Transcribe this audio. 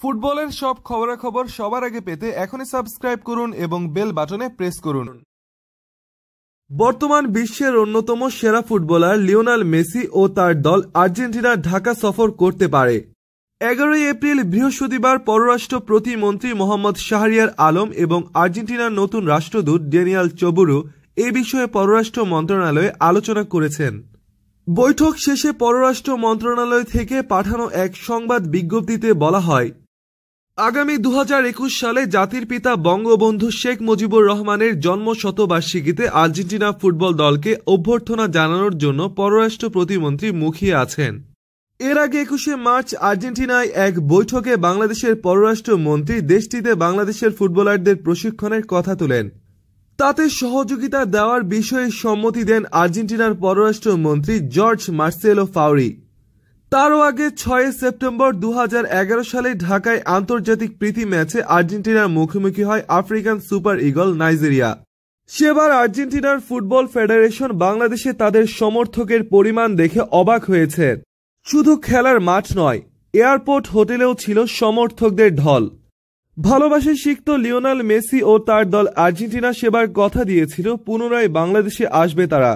ফুটবলের সব খবরাখবর সবার আগে পেতে এখনই সাবস্ক্রাইব করুন এবং বেল বাটনে প্রেস করুন। বর্তমান বিশ্বের অন্যতম সেরা ফুটবলার লিওনাল মেসি ও তার দল আর্জেন্টিনা ঢাকা সফর করতে পারে। এগারোই এপ্রিল বৃহস্পতিবার পররাষ্ট্র প্রতিমন্ত্রী মোহাম্মদ শাহরিয়ার আলম এবং আর্জেন্টিনার নতুন রাষ্ট্রদূত ডেনিয়াল চবুরু এ বিষয়ে পররাষ্ট্র মন্ত্রণালয়ে আলোচনা করেছেন। বৈঠক শেষে পররাষ্ট্র মন্ত্রণালয় থেকে পাঠানো এক সংবাদ বিজ্ঞপ্তিতে বলা হয় আগামী দু হাজার একুশ সালে জাতির পিতা বঙ্গবন্ধু শেখ মুজিবুর রহমানের জন্ম শতবার্ষিকীতে আর্জেন্টিনা ফুটবল দলকে অভ্যর্থনা জানানোর জন্য পররাষ্ট্র প্রতিমন্ত্রী মুখিয়ে আছেন। এর আগে একুশে মার্চ আর্জেন্টিনায় এক বৈঠকে বাংলাদেশের পররাষ্ট্র মন্ত্রী দেশটিতে বাংলাদেশের ফুটবলারদের প্রশিক্ষণের কথা তোলেন। তাতে সহযোগিতা দেওয়ার বিষয়ে সম্মতি দেন আর্জেন্টিনার পররাষ্ট্র মন্ত্রী জর্জ মার্সেলো ফাউরি। তারও আগে ছয় সেপ্টেম্বর দু হাজার এগারো সালে ঢাকায় আন্তর্জাতিক প্রীতি ম্যাচে আর্জেন্টিনার মুখোমুখি হয় আফ্রিকান সুপার ইগল নাইজেরিয়া। সেবার আর্জেন্টিনার ফুটবল ফেডারেশন বাংলাদেশে তাদের সমর্থকের পরিমাণ দেখে অবাক হয়েছে। শুধু খেলার মাঠ নয়, এয়ারপোর্ট হোটেলেও ছিল সমর্থকদের ঢল। ভালোবাসে শিখত লিওনাল মেসি ও তার দল আর্জেন্টিনা সেবার কথা দিয়েছিল, পুনরায় বাংলাদেশে আসবে তারা।